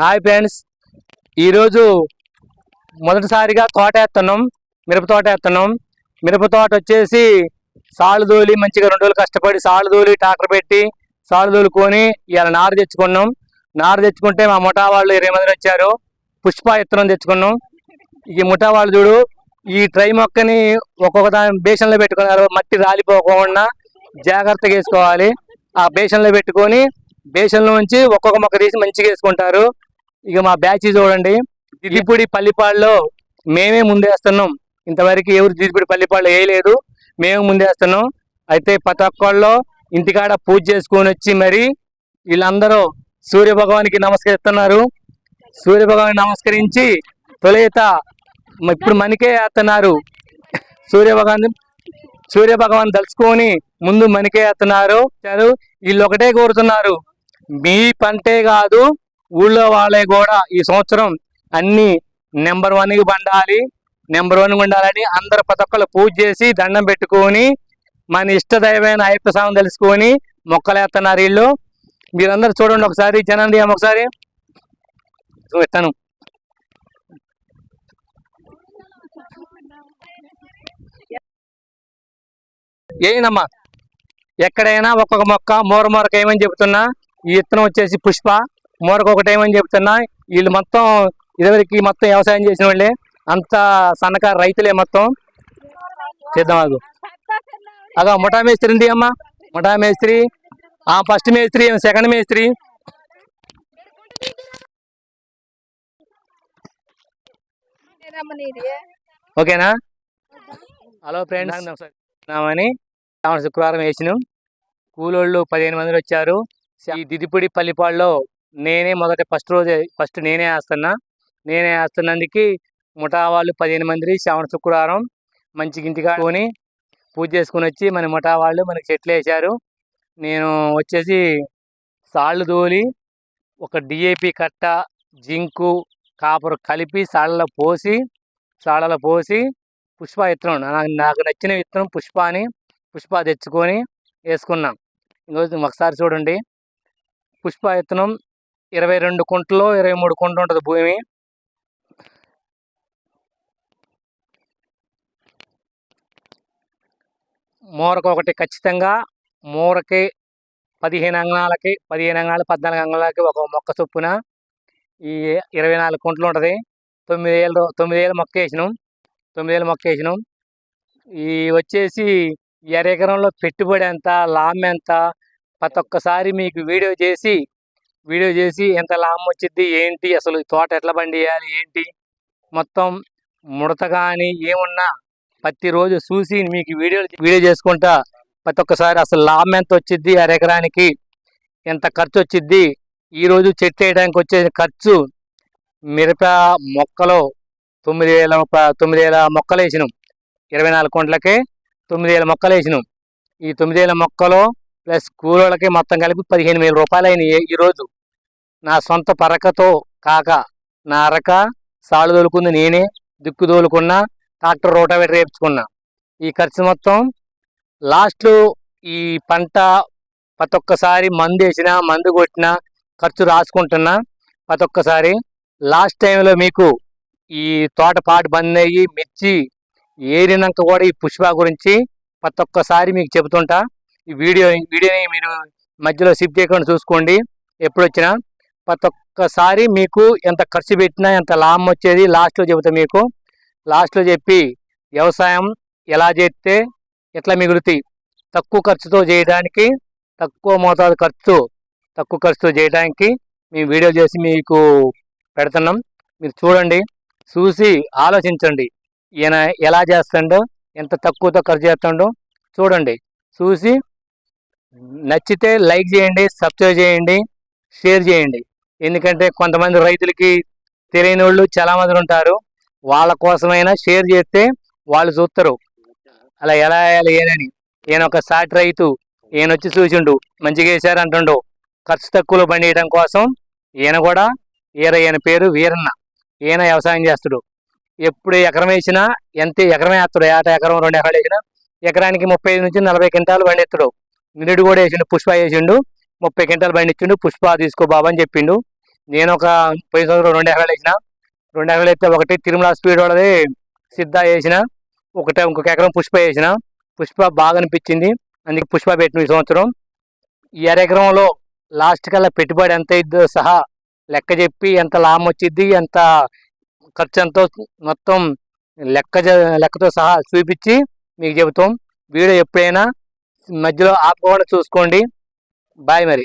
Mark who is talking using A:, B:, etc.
A: Hi friends ఈరోజు మొదటిసారిగా తోట వేస్తున్నాం మిరప తోట వేస్తున్నాం మిరప తోట వచ్చేసి సాలు దూలి మంచిగా రెండు రోజులు కష్టపడి సాలు దూలి ట్రాక్టర్ పెట్టి సాళ్ళు దూలుకొని ఇలా నారు తెచ్చుకున్నాం. నారు తెచ్చుకుంటే మా ముఠా వాళ్ళు ఇరవై మంది వచ్చారు. పుష్ప ఇత్తనం తెచ్చుకున్నాం. ఈ ముఠా వాళ్ళు చూడు ఈ ట్రై మొక్కని ఒక్కొక్క దాని బేషన్లో పెట్టుకున్నారు మట్టి రాలిపోకుండా జాగ్రత్తగా వేసుకోవాలి. ఆ బేషన్లో పెట్టుకొని బేషన్లో ఉంచి ఒక్కొక్క మొక్క తీసి మంచిగా వేసుకుంటారు. ఇక మా బ్యాచ్ చూడండి. దిదిపుడి పల్లిపాడులో మేమే ముందేస్తున్నాం. ఇంతవరకు ఎవరు దిదిపుడి పల్లిపాడులో వేయలేదు మేము ముందేస్తున్నాం. అయితే ప్రతి ఒక్కళ్ళు ఇంటికాడ పూజ చేసుకొని వచ్చి మరి వీళ్ళందరూ సూర్య భగవానికి నమస్కరిస్తున్నారు. సూర్య భగవాన్ నమస్కరించి తొలిత మ- ఇప్పుడు మనకే వేస్తున్నారు సూర్య భగవాన్ సూర్య భగవాన్ తలుచుకొని ముందు మనకే వేస్తున్నారు వీళ్ళు ఒకటే కోరుతున్నారు. మీ పంటే కాదు ఊళ్ళో వాళ్ళే కూడా ఈ సంవత్సరం అన్ని నెంబర్ వన్కి పండాలి నెంబర్ వన్ ఉండాలని అందరు ప్రతి పూజ చేసి దండం పెట్టుకొని మన ఇష్టదైవమైన అయ్యప్ప స్వామి తెలుసుకొని మొక్కలేస్తున్నారు వీళ్ళు. మీరందరూ చూడండి ఒకసారి జనండి ఒకసారి. చూస్తాను ఏనమ్మా ఎక్కడైనా ఒక్కొక్క మొక్క మూర ఏమని చెబుతున్నా ఈ విత్తనం వచ్చేసి పుష్ప. మూరకు ఒకటి ఏమని చెప్తున్నా వీళ్ళు మొత్తం ఇదివరకు మొత్తం వ్యవసాయం చేసిన వాళ్ళే. అంత సన్నకారు రైతులే మొత్తం. చేద్దాం అదు అదో ముఠా మేస్త్రి ఉంది అమ్మా. ముఠా మేస్త్రి ఆ ఫస్ట్ మేస్త్రి సెకండ్ మేస్త్రి. ఓకేనా? Hello friends. శ్రావణ శుక్రవారం వేసినాం. కూలోళ్ళు పదిహేను మంది వచ్చారు. ఈ దిదిపుడి పల్లిపాడులో నేనే మొదట ఫస్ట్ రోజు ఫస్ట్ నేనే వేస్తున్నా. నేనే వేస్తున్నందుకు ముఠా వాళ్ళు పదిహేను మంది శ్రావణ శుక్రవారం మంచి ఇంటిగా కొని పూజ చేసుకుని వచ్చి మన ముఠా వాళ్ళు మనకి చెట్లు వేశారు. నేను వచ్చేసి సాళ్ళు దోలి ఒక డిఏపి కట్ట జింకు కాపర్ కలిపి సాళ్ళలో పోసి సాళ్ళలో పోసి పుష్ప విత్తనం నాకు నాకు నచ్చిన విత్తనం పుష్ప అని పుష్ప తెచ్చుకొని వేసుకున్నాం. ఈరోజు ఒకసారి చూడండి. పుష్ప విత్తనం ఇరవై రెండు కుంటలు ఇరవై మూడు కుంటలు ఉంటుంది భూమి. మూరకు ఒకటి ఖచ్చితంగా మూరకి పదిహేను అంగనాలకి పదిహేను అంగనాలు పద్నాలుగు అంగళాలకి ఒక మొక్క చొప్పున ఈ ఇరవై నాలుగు కుంటలు ఉంటుంది. తొమ్మిది ఏళ్ళు తొమ్మిది ఏళ్ళు మొక్క వేసినాం. తొమ్మిది ఏళ్ళు మొక్క వేసినాం. ఈ వచ్చేసి ఈ ఎకరంలో పెట్టుబడి ఎంత లాభం ఎంత? ప్రతి ఒక్కసారి మీకు వీడియో చేసి వీడియో చేసి ఎంత లాభం వచ్చింది ఏంటి అసలు తోట ఎట్లా పండియాలి ఏంటి? మొత్తం ముడత కానీ ఏమున్నా ప్రతిరోజు చూసి మీకు వీడియో వీడియో చేసుకుంటా ప్రతి ఒక్కసారి అసలు లాభం ఎంత వచ్చింది అర ఎకరానికి ఎంత ఖర్చు వచ్చింది ఈరోజు చెట్టు వేయడానికి వచ్చే ఖర్చు మిరప మొక్కలో తొమ్మిది వేల తొమ్మిది వేల మొక్కలు వేసినాం. ఇరవై నాలుగు కుంటలకి తొమ్మిది వేల మొక్కలు వేసినాం. ఈ తొమ్మిది వేల మొక్కలు ప్లస్ కూలోళ్ళకి మొత్తం కలిపి పదిహేను వేల రూపాయలు అయినాయి ఈరోజు నా సొంత పరకతో కాక నా అరక సాలు తోలుకుంది నేనే దిక్కు తోలుకున్నా ట్రాక్టర్ రోటావేటర్ వేపించుకున్నా. ఈ ఖర్చు మొత్తం లాస్ట్లో ఈ పంట ప్రతి ఒక్కసారి మందు వేసినా మందు కొట్టినా ఖర్చు రాసుకుంటున్నా. ప్రతి ఒక్కసారి లాస్ట్ టైంలో మీకు ఈ తోట పాటు బంద్ అయ్యి మిర్చి ఏరినాక కూడా ఈ పుష్ప గురించి ప్రతి ఒక్కసారి మీకు చెబుతుంటా. ఈ వీడియో వీడియోని మీరు మధ్యలో సిప్ చేయకుండా చూసుకోండి. ఎప్పుడు వచ్చినా ప్రతి ఒక్కసారి మీకు ఎంత ఖర్చు పెట్టినా ఎంత లాభం వచ్చేది లాస్ట్లో చెబుతా మీకు. లాస్ట్లో చెప్పి వ్యవసాయం ఎలా చేస్తే ఎట్లా మిగులుతాయి. తక్కువ ఖర్చుతో చేయడానికి తక్కువ మోతాదు ఖర్చు తక్కువ ఖర్చుతో చేయడానికి మేము వీడియో చేసి మీకు పెడుతున్నాం. మీరు చూడండి చూసి ఆలోచించండి. ఈయన ఎలా చేస్తాడో ఎంత తక్కువతో ఖర్చు చేస్తాడో చూడండి. చూసి నచ్చితే లైక్ చేయండి సబ్స్క్రైబ్ చేయండి షేర్ చేయండి. ఎందుకంటే కొంతమంది రైతులకి తెలియని వాళ్ళు చాలామంది ఉంటారు. వాళ్ళ కోసమైనా షేర్ చేస్తే వాళ్ళు చూస్తారు అలా ఎలా వేయాలి ఏనని. ఈయన ఒక సాటి రైతు. ఈయన వచ్చి చూసిండు. మంచిగా వేశారు అంటుండు. ఖర్చు తక్కువలో పండియడం కోసం ఈయన కూడా ఈయన ఈయన పేరు వీరన్న. ఈయన వ్యవసాయం చేస్తాడు. ఎప్పుడు ఎకరం వేసినా ఎంత ఎకరం వేస్తాడు? ఏట ఎకరం రెండు ఎకరాలు వేసినా ఎకరానికి ముప్పై నుంచి నలభై క్వింటాలు పండిస్తాడు. నిరుడు కూడా వేసిండు పుష్ప వేసిండు ముప్పై క్వింటల్ బండి ఇచ్చిండు పుష్ప తీసుకో బాబు అని చెప్పిండు. నేను ఒక పోయిన సంవత్సరం రెండు ఎకరాలు వేసిన. రెండు ఎకరాలు అయితే ఒకటి తిరుమల స్పీడ్ వాళ్ళది సిద్ధ వేసిన. ఒకటే ఇంకొక ఎకరం పుష్ప వేసిన. పుష్ప బాగా అనిపించింది. అందుకే పుష్ప పెట్టిన ఈ సంవత్సరం. ఈ అర ఎకరంలో లాస్ట్ కల్లా పెట్టుబడి ఎంత ఇద్దో సహా లెక్క చెప్పి ఎంత లాభం వచ్చింది ఎంత ఖర్చు ఎంతో మొత్తం లెక్క జ- లెక్కతో సహా చూపించి మీకు చెబుతాం. వీడియో ఎప్పుడైనా మధ్యలో ఆపకుండా చూసుకోండి. బాయ్ మరి.